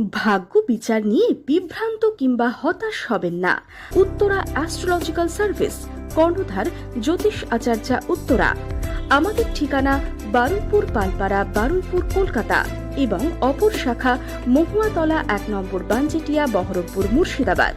ভাগ্য বিচার নিয়ে বিভ্রান্ত কিংবা হতাশ হবেন না। উত্তরা অ্যাস্ট্রোলজিক্যাল সার্ভিস কর্ণধার জ্যোতিষ আচার্যা উত্তরা। আমাদের ঠিকানা বারুইপুর পালপাড়া, বারুইপুর কলকাতা এবং অপর শাখা মহুয়াতলা এক নম্বর বাঞ্জেটিয়া, বহরমপুর মুর্শিদাবাদ।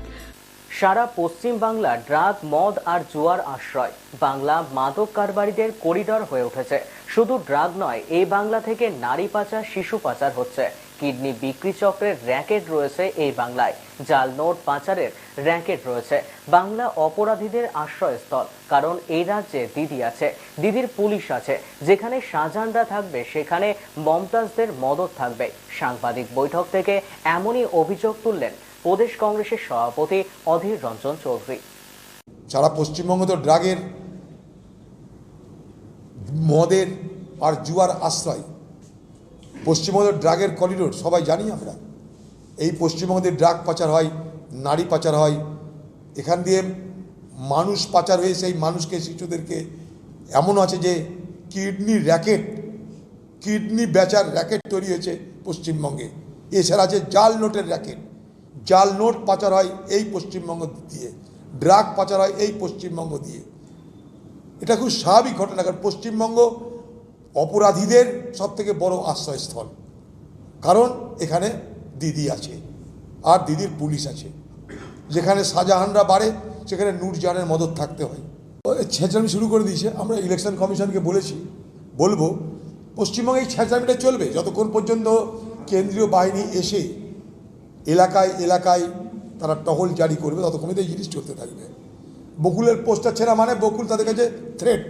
সারা পশ্চিম বাংলা ড্রাগ মদ আর জুয়ার আশ্রয়। বাংলা মাদক কারবারিদের করিডর হয়ে উঠেছে। শুধু ড্রাগ নয় এই বাংলা থেকে নারী পাচার, শিশু পাচার হচ্ছে। কিডনি বিক্রি চক্রের র্যাকেট রয়েছে এই বাংলায়। জাল নোট পাচারের র্যাকেট রয়েছে। বাংলা অপরাধীদের আশ্রয়স্থল, কারণ এই রাজ্যে দিদি আছে, দিদির পুলিশ আছে। যেখানে শাহজাহানরা থাকবে, সেখানে মমতাজদের মদত থাকবে। সাংবাদিক বৈঠক থেকে এমনই অভিযোগ তুললেন প্রদেশ কংগ্রেসের সভাপতি অধীর রঞ্জন চৌধুরী। সারা পশ্চিমবঙ্গ তো ড্রাগের, মদের আর জুয়ার আশ্রয় পশ্চিমবঙ্গ ড্রাগের করিডোর সবাই জানি আমরা। এই পশ্চিমবঙ্গে ড্রাগ পাচার হয়, নারী পাচার হয়, এখান দিয়ে মানুষ পাচার হয়ে সেই মানুষকে, শিশুদেরকে এমন আছে যে কিডনি র্যাকেট কিডনি বেচার র্যাকেট তৈরি হয়েছে পশ্চিমবঙ্গে। এছাড়া আছে জাল নোটের র্যাকেট জাল নোট পাচার হয় এই পশ্চিমবঙ্গ দিয়ে। ড্রাগ পাচার হয় এই পশ্চিমবঙ্গ দিয়ে। এটা খুব স্বাভাবিক ঘটনা, কারণ পশ্চিমবঙ্গ অপরাধীদের সব থেকে বড় আশ্রয়স্থল। কারণ এখানে দিদি আছে, আর দিদির পুলিশ আছে। যেখানে শাহজাহানরা বাড়ে, সেখানে নূরজাহানের মদত থাকতে হয়। ছেঁচড়ামি শুরু করে দিয়েছে। আমরা ইলেকশন কমিশনকে বলেছি, বলব, পশ্চিমবঙ্গে এই ছেঁচড়ামিটা চলবে যতক্ষণ পর্যন্ত কেন্দ্রীয় বাহিনী এসে এলাকায় এলাকায় তারা টহল জারি করবে, ততক্ষণই তো এই জিনিস চলতে থাকবে। বকুলের পোস্টার ছেঁড়া মানে বকুল তাদের কাছে থ্রেট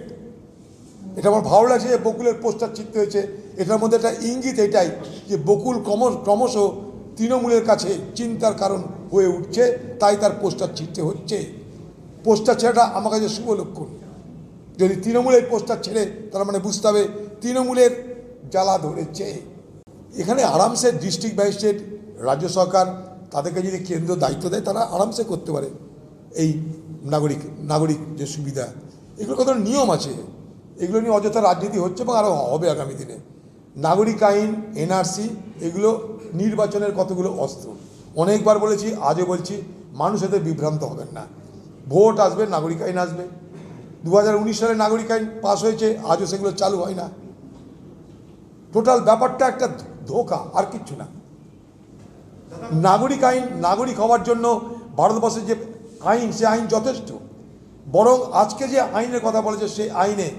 এটা আমার ভালো লাগছে যে বকুলের পোস্টার চিনতে হয়েছে। এটার মধ্যে একটা ইঙ্গিত এটাই যে বকুল ক্রমশ ক্রমশ তৃণমূলের কাছে চিন্তার কারণ হয়ে উঠছে, তাই তার পোস্টার ছিঁড়তে হচ্ছে। পোস্টার ছেড়াটা আমার কাছে শুভ লক্ষণ। যদি তৃণমূলের পোস্টার ছেড়ে, তার মানে বুঝতে হবে তৃণমূলের জ্বালা ধরেছে। এখানে আরামসে ডিস্ট্রিক্ট ম্যাজিস্ট্রেট, রাজ্য সরকার, তাদেরকে যদি কেন্দ্র দায়িত্ব দেয়, তারা আরামসে করতে পারে। এই নাগরিক নাগরিক যে সুবিধা, এগুলো কত নিয়ম আছে? এগুলো নিয়ে অযথা রাজনীতি হচ্ছে এবং আরও হবে আগামী দিনে। নাগরিক আইন, এনআরসি, এগুলো নির্বাচনের কতগুলো অস্ত্র? অনেকবার বলেছি, আজও বলছি, মানুষ এতে বিভ্রান্ত হবেন না। ভোট আসবে, নাগরিক আইন আসবে। দু হাজার উনিশ সালে নাগরিক আইন পাস হয়েছে, আজও সেগুলো চালু হয় না। টোটাল ব্যাপারটা একটা ধোকা, আর কিচ্ছু না। নাগরিক আইন, নাগরিক হওয়ার জন্য ভারতবর্ষের যে আইন, সে আইন যথেষ্ট। বরং আজকে যে আইনের কথা বলেছে, সেই আইনে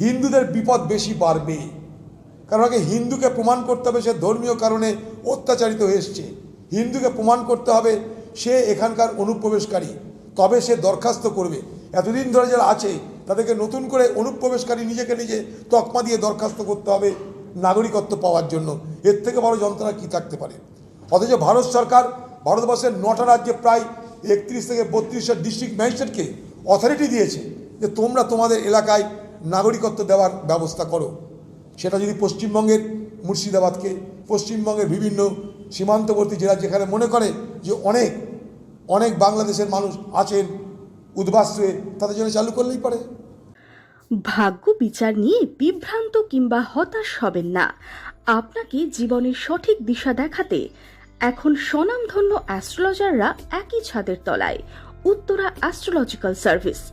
হিন্দুদের বিপদ বেশি বাড়বে। কারণ আগে হিন্দুকে প্রমাণ করতে হবে, সে ধর্মীয় কারণে অত্যাচারিত হয়ে এসছে। হিন্দুকে প্রমাণ করতে হবে, সে এখানকার অনুপ্রবেশকারী। তবে সে দরখাস্ত করবে। এতদিন ধরে যারা আছে, তাদেরকে নতুন করে অনুপ্রবেশকারী নিজেকে নিজে তকমা দিয়ে দরখাস্ত করতে হবে নাগরিকত্ব পাওয়ার জন্য। এর থেকে বড় যন্ত্রণা কী থাকতে পারে? অথচ ভারত সরকার ভারতবর্ষের নটা রাজ্যে প্রায় একত্রিশ থেকে বত্রিশটা ডিস্ট্রিক্ট ম্যাজিস্ট্রেটকে অথরিটি দিয়েছে যে তোমরা তোমাদের এলাকায় নাগরিকত্ব দেওয়ার ব্যবস্থা করো। সেটা যদি পশ্চিমবঙ্গের মুর্শিদাবাদকে, পশ্চিমবঙ্গের বিভিন্ন সীমান্তবর্তী জেলা যেখানে মনে করে যে অনেক অনেক বাংলাদেশের মানুষ আছেন উদ্বাস্ত্রে তাদের জন্য চালু করলেই পারে। ভাগ্য বিচার নিয়ে বিভ্রান্ত কিংবা হতাশ হবেন না। আপনাকে জীবনের সঠিক দিশা দেখাতে এখন স্বনামধন্য অ্যাস্ট্রোলজাররা একই ছাদের তলায়। উত্তরা অ্যাস্ট্রোলজিক্যাল সার্ভিস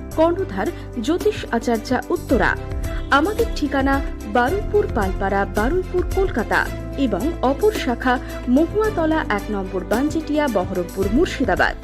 কর্ণধার জ্যোতিষ আচার্যা উত্তরা। আমাদের ঠিকানা বারুইপুর পালপাড়া, বারুইপুর কলকাতা এবং অপর শাখা মহুয়াতলা এক নম্বর বাঞ্জেটিয়া বহরমপুর মুর্শিদাবাদ।